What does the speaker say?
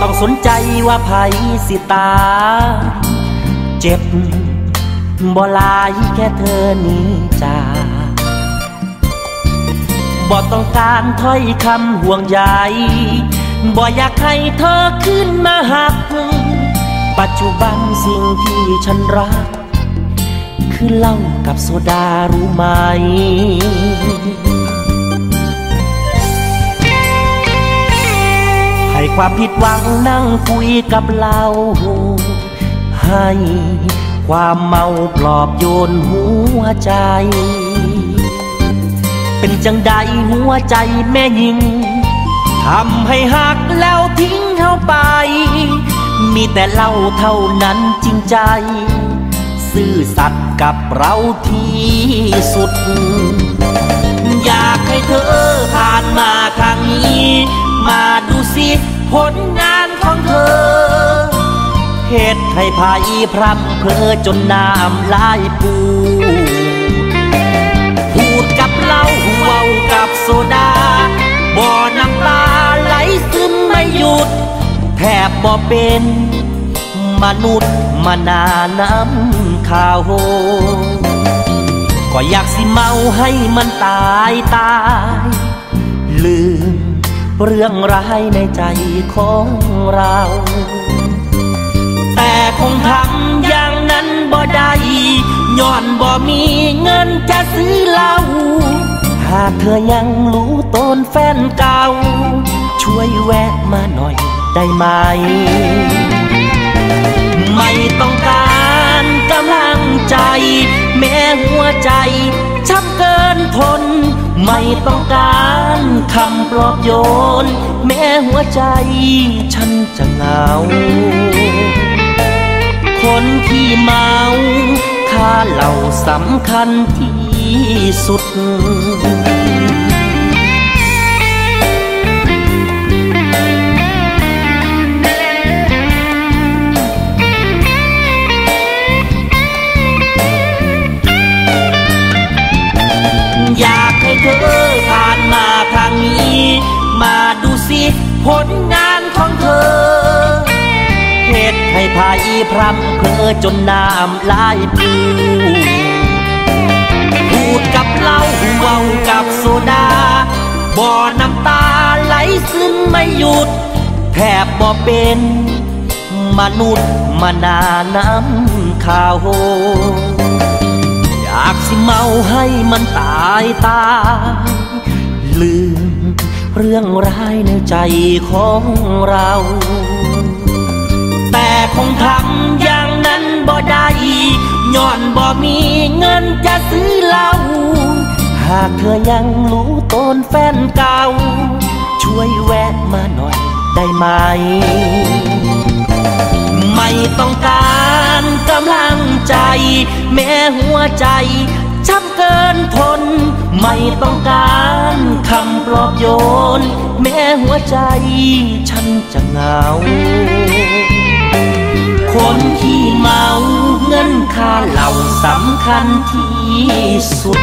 ต้องสนใจว่าไผสิตา เจ็บบ่ลายแค่เธอนี้จาบ่ต้องการถ้อยคำห่วงใยบ่อยากให้เธอขึ้นมาหัก ปัจจุบันสิ่งที่ฉันรัก คือเหล้ากับโซดารู้ไหม ความผิดหวังนั่งคุยกับเรา ให้ความเมาปลอบโยนหัวใจ เป็นจังใดหัวใจแม่ยิงทำให้หักแล้วทิ้งเขาไป มีแต่เล่าเท่านั้นจริงใจ ซื่อสัตย์กับเราที่สุด อยากให้เธอผ่านมาทางนี้ มาดูสิ ผลงานของเธอ เหตุให้พายพรำเพอจนน้ำลายปูพูดกับเล่าเว้ากับโซดา บ่อน้ำตาไหลซึมไม่หยุด แทบบ่เป็นมนุษย์มานาน้ำข้าวก็อยากสิเมาให้มันตายตา เรื่องร้ายในใจของเรา แต่คงทำอย่างนั้นบ่ได้ย้อนบ่มีเงินจะซื้อเหล้าหากเธอยังรู้ตนแฟนเก่า ช่วยแวะมาหน่อยได้ไหม ไม่ต้องการกำลังใจ แม้หัวใจช้ำเกินทน ไม่ต้องการคำปลอบโยน แม้หัวใจฉันจะเหงา คนที่เมาค่าเหล่าสำคัญที่สุด เธอผ่านมาทางนี้ มาดูสิผลงานของเธอ เหตุให้พายพรำเพอจนน้ำลายปูพูดกับเหล้าเว้ากับโซดา บ่อน้ำตาไหลซึมไม่หยุด แทบบ่เป็นมนุษย์มานาน้ำข้าวอยากสิเมาให้มันตายตาย ลืมเรื่องร้ายในใจของเรา แต่คงทำอย่างนั้นบ่ได้ย้อนบ่มีเงินจะซื้อเหล้าหากเธอยังรู้ตนแฟนเก่า ช่วยแวะมาหน่อยได้ไหม ไม่ต้องการกำลัง ใจ แม้หัวใจช้ำเกินทน ไม่ต้องการคำปลอบโยน แม้หัวใจฉันจะเหงา คนที่เมาเงินค่าเหล่าสำคัญที่สุด